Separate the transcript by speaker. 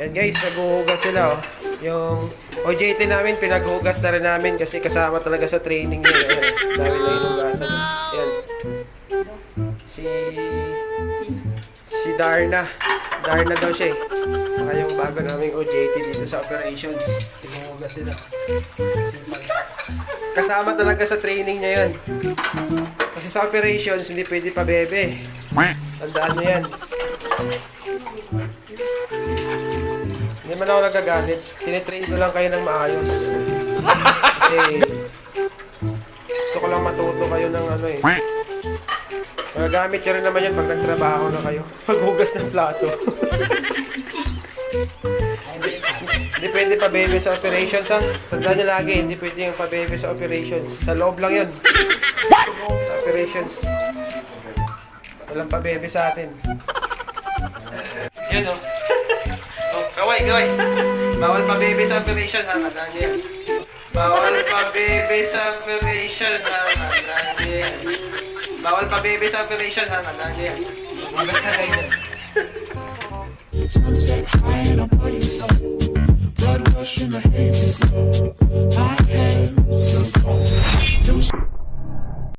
Speaker 1: Yan guys, naghuhugas sila oh. Yung OJT namin, pinaghugas na rin namin kasi kasama talaga sa training nila. Ayan, dami na inugasan. Yan. Si... Si Darna. Darna daw siya eh. Saka yung bago naming OJT dito sa operations. Pinaghugas sila. Kasama talaga sa training niya yan. Kasi sa operations, hindi pwede pa bebe. Tandaan nyo yan. Hindi man ako nagagalit. Tinitrain ko lang kayo ng maayos. Kasi gusto ko lang matuto kayo ng ano eh. Magagamit nyo rin naman yan pag nagtrabaho na kayo. Paghugas ng plato. Pwede pa baby sa operations ha. Tandaan nyo lagi, hindi pwede yung pa baby sa operations. Sa loob lang yun. Sa operations. Walang pa baby sa atin. Yan. Oh, kaway, kaway. Bawal pa baby sa operation ha. Tandaan yan. Bawal pa baby sa operation ha. Tandaan yan. Bawal pa baby sa operation ha. Tandaan nyo yan. Magas na kayo.
Speaker 2: Sunset high and I'm by yourself. Blood rush in a hazy glow. My hands still cold.